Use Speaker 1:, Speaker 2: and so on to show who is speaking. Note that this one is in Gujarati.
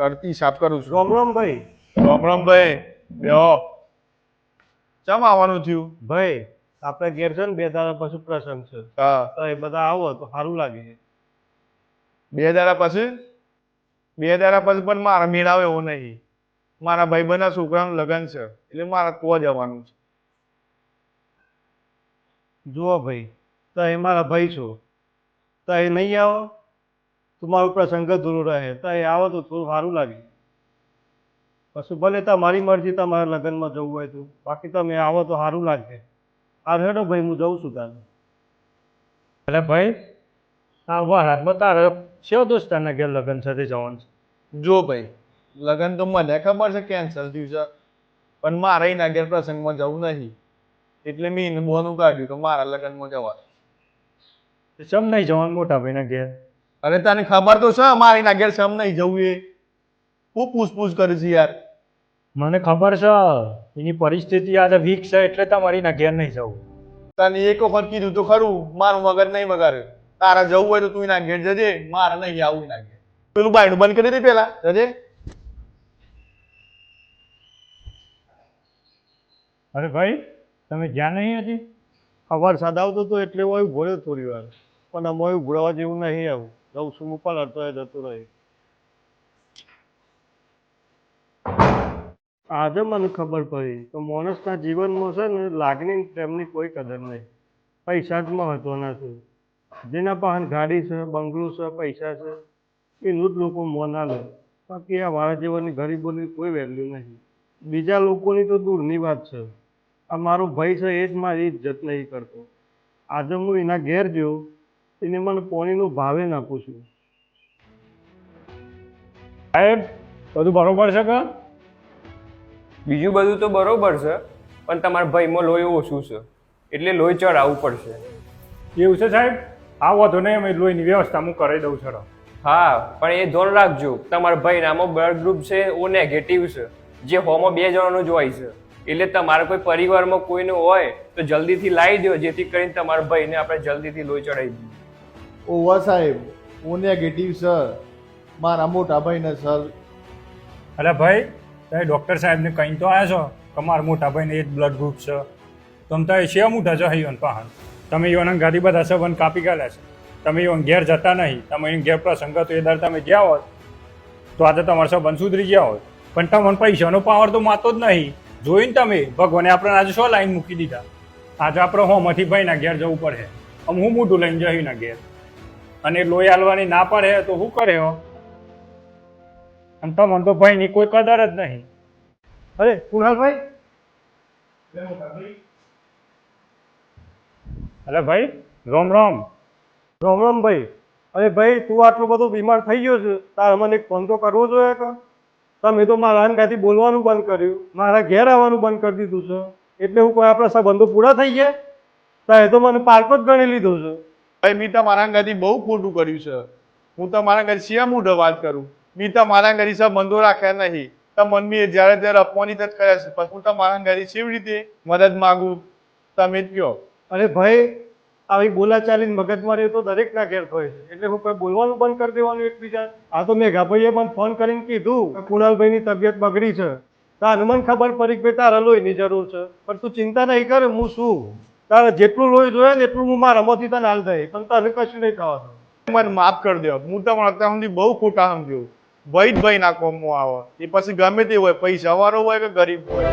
Speaker 1: કરતી સાફ કરું છું.
Speaker 2: રામ રામ ભાઈ
Speaker 1: રામ રામ ભાઈ બેહો. ચમ આવવાનું થયું?
Speaker 2: ભાઈ આપણે ઘેર છે ને બે દાડા પછી પ્રસંગ છે.
Speaker 1: હા.
Speaker 2: તો એ બધા આવો તો સારું લાગે.
Speaker 1: બે દાડા પછી? બે દાડા પછી પણ મારા મેળ આવે એવો નહીં. મારા ભાઈબંધના છોકરાનું લગ્ન છે એટલે મારે તો જવાનું છે.
Speaker 2: જુઓ ભાઈ તો એ મારા ભાઈ છો. તો એ નહીં આવો? તો મારું પ્રસંગ ધૂરું રહે તો એ આવો તો થોડું સારું લાગે પછી ભલે તમારી મરજી તમારે લગ્નમાં જવું હોય તો બાકી તમે આવો તો સારું લાગે આ હેડો ભાઈ હું જઉં છું તારે એટલે ભાઈ હા વાહ તારે શેવ દોસ્તારના ઘેર લગ્ન સાથે જવાનું છે
Speaker 1: જો ભાઈ લગ્ન તો મને ખબર છે કેન્સલ થયું છે પણ મારે એના ઘેર પ્રસંગમાં જવું નહીં એટલે મેં એને બોનું કાઢ્યું કે મારા લગ્નમાં જવા
Speaker 2: ચમ નહીં જવાનું મોટા ભાઈના ઘેર
Speaker 1: અરે તને ખબર તો છે અમારે એના ઘેર સમ નહીં જવું એ. હું પૂછપૂછ કરે છે યાર.
Speaker 2: મને ખબર છે એની પરિસ્થિતિ આજે વીક છે એટલે તમારી ના ઘેર નહીં જવું.
Speaker 1: તને એક વખત કીધું તો ખરું મારું મગજ નહીં વગાડે. તારા જવું હોય તો તું એના ઘેર જજે મારે નહીં આવું એના ઘેર. પેલું બાયણું બંધ કરી દે પેલા જજે.
Speaker 2: અરે ભાઈ તમે જ્યાં નહીં હતી ખબર સાદ આવતો હતો એટલે હું આવ્યું ભોળ્યો થોડી વાર પણ આમ ભોળવા જેવું નહીં આવું. જઉં છું ઉપર અડતો એ જતું રહી. આજે મને ખબર પડી તો માણસના જીવનમાં છે ને લાગણી પ્રેમની કોઈ કદર નહીં. પૈસા જ મહત્વના છે. જેના પાસે ગાડી છે, બંગલો છે, પૈસા છે, એનું જ લોકો મોના લે બાકી આ મારા જીવનની ગરીબોની કોઈ વેલ્યુ નહીં. બીજા લોકોની તો દૂરની વાત છે. આ મારો ભાઈ છે, એ જ મારી ઇજ્જત નહીં કરતો. આજે હું એના ઘેર ગયો એને મને પોણીનું ભાવે નાખું છું સાહેબ બધું બરોબર છે કે?
Speaker 3: બીજું બધું તો બરોબર છે પણ તમારા ભાઈમાં લોહી ઓછું છે એટલે લોહી ચડાવવું પડશે.
Speaker 4: એવું છે સાહેબ? આ વધુ નહીં અમે લોહીની વ્યવસ્થા હું કરી દઉં છું
Speaker 3: હા પણ એ ધોરણ રાખજો તમારા ભાઈનામાં બ્લડ ગ્રુપ છે ઓ નેગેટિવ છે જે હોમાં બે જણાનું જ હોય છે. એટલે તમારા કોઈ પરિવારમાં કોઈનું હોય તો જલ્દીથી લાવી દો જેથી કરીને તમારા ભાઈને આપણે જલ્દીથી લોહી ચડાવી દઈએ.
Speaker 5: ઓવા સાહેબ, હું નેગેટિવ સર મારા મોટા ભાઈને સર
Speaker 4: અરે ભાઈ, તમે ડૉક્ટર સાહેબને કહીને તો આવ્યા છો? કે મારા મોટા ભાઈને એ જ બ્લડ ગ્રુપ છે. તમે તો છે મોટા છો, હૈયોન પહાણ? તમે યોના ગાડી બધા સંબંધ કાપી ગયેલા છે. તમે યોન ઘેર જતા નહીં. તમે એને ઘેર પ્રસંગ હતો, એ દર તમે ગયા હોત, તો આજે તમારા સંબંધ સુધરી ગયા હોત. પણ તમને પૈસાનો પાવર તો માતો જ નહીં. જોઈને તમે ભગવાને આપણે આજે શું લાઈન મૂકી દીધા. આજે આપણે હોમાંથી ભાઈના ઘેર જવું પડે. આમ હું મોટું લઈને જઈને ઘેર. અને લોહી હાલવાની ના પડે તો શું કરે હો? અને તમને તો ભાઈની કોઈ કદર જ નહીં.
Speaker 2: અરે કુણાલભાઈ?
Speaker 4: અરે ભાઈ રોમ રોમ.
Speaker 2: રોમ રોમ ભાઈ. અરે ભાઈ તું આટલું બધું બીમાર થઈ ગયો છે તારે મને એક ફોન તો કરવો જોઈએ કે? તમે તો મારા અંગાથી બોલવાનું બંધ કર્યું. મારા ઘેર આવવાનું બંધ કરી દીધું છે. એટલે હું કોઈ આપણા સંબંધો પૂરા થઈ ગયા? તારે તો મને પાર્ક જ ગણી લીધો છે.
Speaker 1: ભાઈ મેં તમારા અંગાથી બહુ ખોટું કર્યું છે. હું તમારા ઘરે શિયા મૂઢો વાત કરું. મેં તમારા સાહેબ બંધો રાખ્યા નહીં. તમને મમ્મીએ જ્યારે ત્યારે અપમાનિત જ કર્યા છે. પછી હું તમારા ઘરે કેવી રીતે મદદ માગું? તમે જ કહો.
Speaker 2: અરે ભાઈ, આવી બોલાચાલી મગજમારી તો દરેકના ઘેર થાય છે. એટલે હું કોઈ બોલવાનું બંધ કરી દેવાનું એકબીજા. આ તો મેઘાભાઈએ પણ ફોન કરીને કીધું કે કુણાલભાઈની તબિયત બગડી છે. તો હનુમાન ખબર પડી કે તારા લોહીની જરૂર છે. પણ તું ચિંતા નહીં કરે, હું શું? તારે જેટલું લોહી જોઈએ ને એટલું હું મારા મોથી તને હાલ થાય. પણ તારે કશું નહીં થવાનું.
Speaker 1: મને માફ કરી દો. હું તમને અત્યાર સુધી બહુ ખોટા સમજ્યું. ભાઈ જ ભાઈ ના આવે. એ પછી ગમે તે હોય, પૈસા વાળો હોય કે ગરીબ હોય.